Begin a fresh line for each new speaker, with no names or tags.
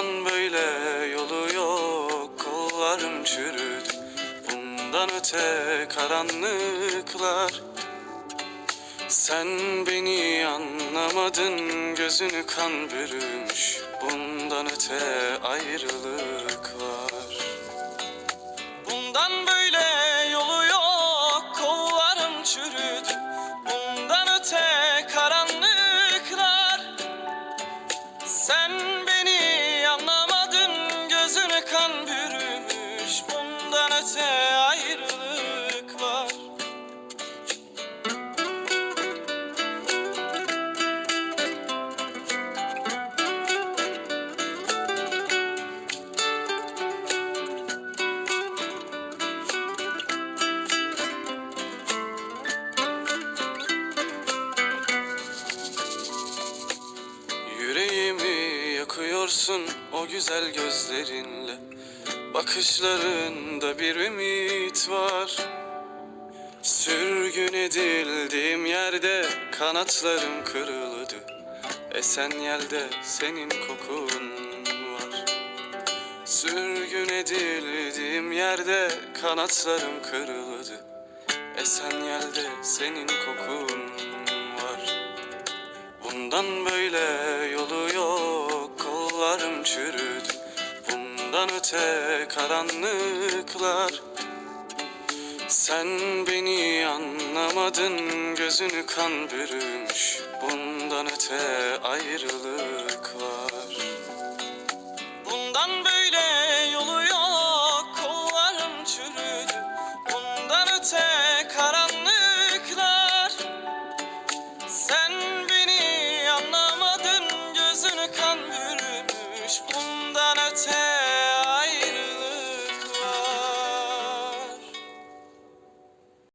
Bundan böyle yolu yok Kollarım çürüdü. Bundan öte karanlıklar. Sen beni anlamadın gözünü kan bürümüş. Bundan öte ayrılık var Bundan böyle yolu yok kollarım çürüdü. Bundan öte karanlıklar. Sen yakıyorsun o güzel gözlerinle. Bakışlarında bir ümit var. Sürgün edildiğim yerde kanatlarım kırıldı. Esen yelde senin kokun var. Sürgün edildiğim yerde kanatlarım kırıldı. Esen yelde senin kokun var. Bundan böyle yok kollarım çürüdü Bundan öte karanlıklar. Sen beni anlamadın gözünü kan bürümüş Bundan öte ayrılık